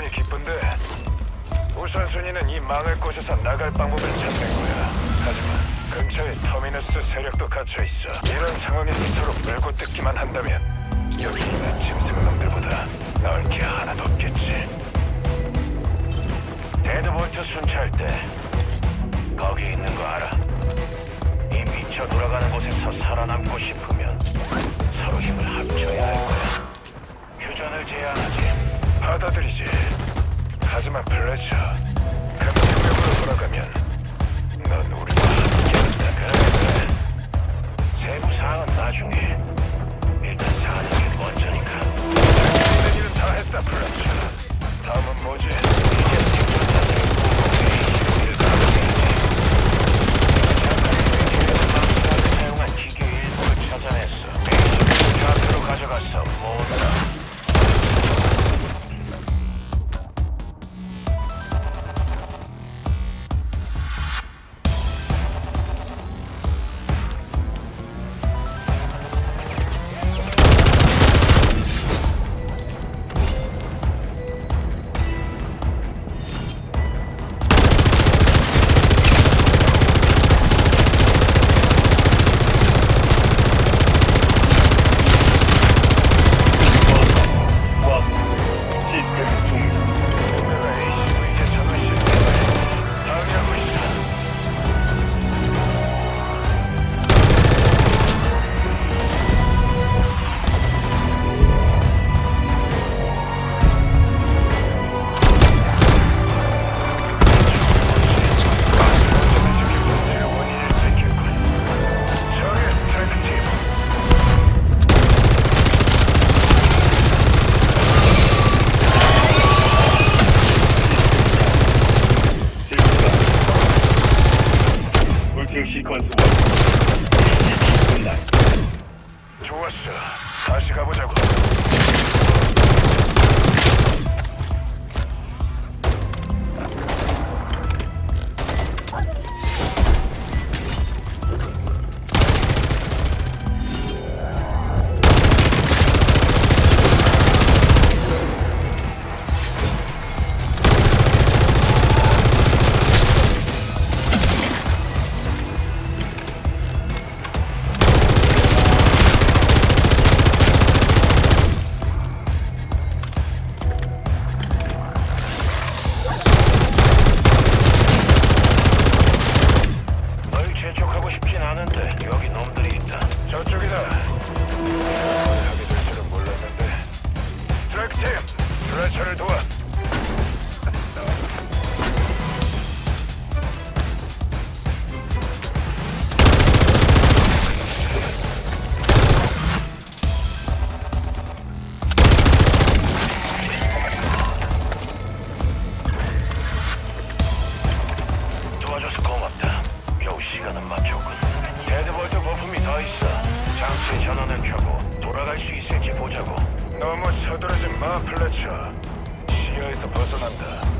기분이 기쁜데 우선순위는 이 망할 곳에서 나갈 방법을 찾는 거야. 하지만 근처에 터미너스 세력도 갇혀 있어. 이런 상황에서 서로 물고 뜯기만 한다면 여기 있는 짐승 놈들보다 나을 게 하나도 없겠지. 데드볼트 순찰 때 거기 있는 거 알아? 이 미쳐 돌아가는 곳에서 살아남고 싶으면 서로 힘을 합쳐야 할 거야. 휴전을 제안하지. 받아들이지. 하지 트레처를 도와. 도와줘서 고맙다. 겨우 시간은 맞췄군. 데드볼트 부품이 더 있어. 장치 전원을 켜고 돌아갈 수 있을지 보자고. 너무 서두르지 마, 플래처. 시야에서 벗어난다.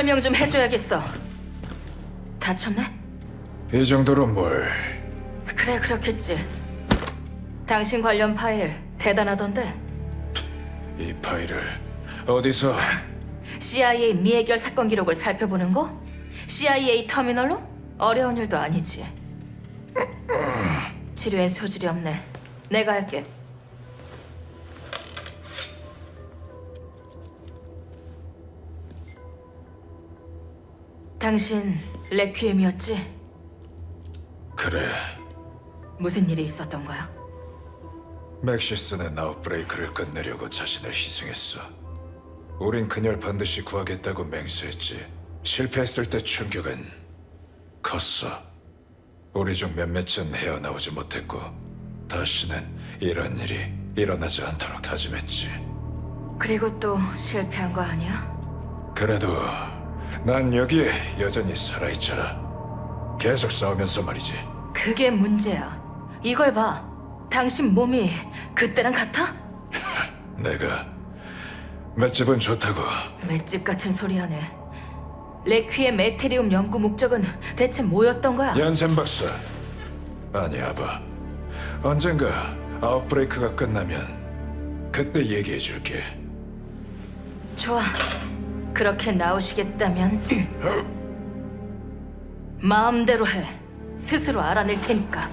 설명 좀 해줘야겠어. 다쳤네? 이 정도로 뭘 그래 그렇겠지. 당신 관련 파일 대단하던데. 이 파일을 어디서 CIA 미해결 사건 기록을 살펴보는 거? CIA 터미널로? 어려운 일도 아니지. 치료엔 소질이 없네. 내가 할게. 당신 레퀴엠이었지? 그래 무슨 일이 있었던 거야? 맥시스는 아웃브레이크를 끝내려고 자신을 희생했어 우린 그녀를 반드시 구하겠다고 맹세했지 실패했을 때 충격은 컸어 우리 중 몇몇은 헤어나오지 못했고 다시는 이런 일이 일어나지 않도록 다짐했지 그리고 또 실패한 거 아니야? 그래도 난 여기에 여전히 살아있잖아 계속 싸우면서 말이지 그게 문제야. 이걸 봐. 당신 몸이 그때랑 같아? 내가 맷집은 좋다고 맷집 같은 소리 하네. 레퀴의 메테리움 연구 목적은 대체 뭐였던 거야? 연센 박사 아니 아바 언젠가 아웃브레이크가 끝나면 그때 얘기해 줄게 좋아. 그렇게 나오시겠다면 마음대로 해. 스스로 알아낼 테니까.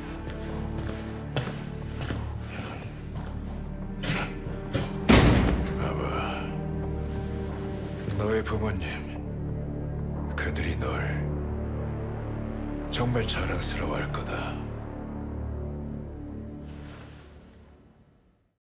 너의 부모님 그들이 널 정말 자랑스러워할 거다